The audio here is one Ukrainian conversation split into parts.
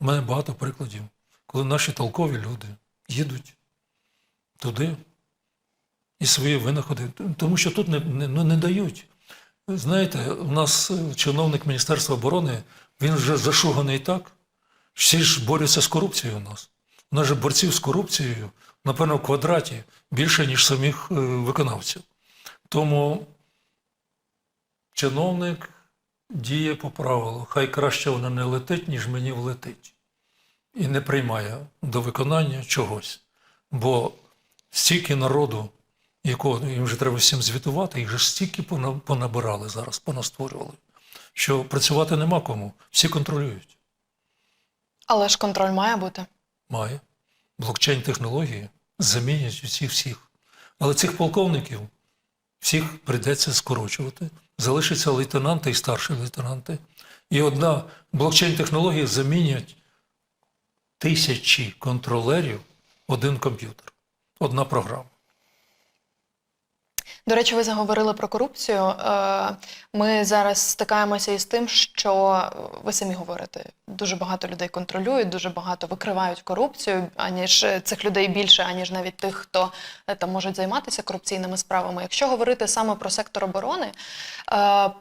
У мене багато прикладів, коли наші толкові люди їдуть туди і свої винаходи, тому що тут не, не, ну, не дають. Знаєте, у нас е, чиновник Міністерства оборони, він вже зашуганий так. Всі ж борються з корупцією у нас. У нас же борців з корупцією, напевно, в квадраті більше, ніж самих е, виконавців. Тому чиновник діє по правилу. Хай краще вона не летить, ніж мені влетить. І не приймає до виконання чогось. Бо стільки народу, якого їм вже треба всім звітувати, їх же стільки понабирали зараз, понастворювали, що працювати нема кому. Всі контролюють. Але ж контроль має бути. Має. Блокчейн-технології замінять усіх всіх. Але цих полковників всіх прийдеться скорочувати. Залишаться лейтенанти і старші лейтенанти. І одна блокчейн-технологія замінять тисячі контролерів один комп'ютер, одна програма. До речі, ви заговорили про корупцію. Е, Ми зараз стикаємося із тим, що ви самі говорите, дуже багато людей контролюють, дуже багато викривають корупцію, аніж е, цих людей більше, аніж навіть тих, хто е, там можуть займатися корупційними справами. Якщо говорити саме про сектор оборони,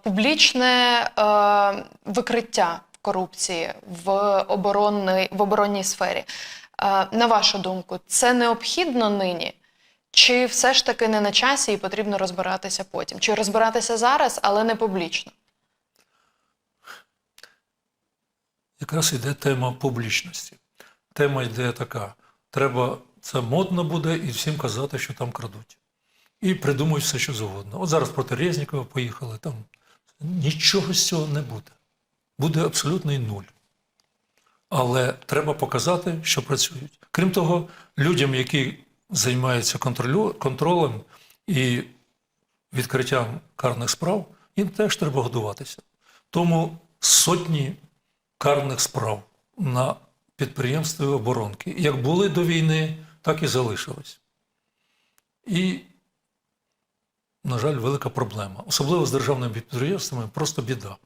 публічне викриття корупції в оборонній, в оборонній сфері. На вашу думку, це необхідно нині? Чи все ж таки не на часі і потрібно розбиратися потім? Чи розбиратися зараз, але не публічно? Якраз йде тема публічності. Тема йде така: треба, це модно буде і всім казати, що там крадуть. І придумують все, що завгодно. От зараз проти Резнікова поїхали, там нічого з цього не буде. Буде абсолютний нуль. Але треба показати, що працюють. Крім того, людям, які займаються контролем і відкриттям карних справ, їм теж треба годуватися. Тому сотні карних справ на підприємстві оборонки. Як були до війни, так і залишились. І, на жаль, велика проблема. Особливо з державними підприємствами просто біда.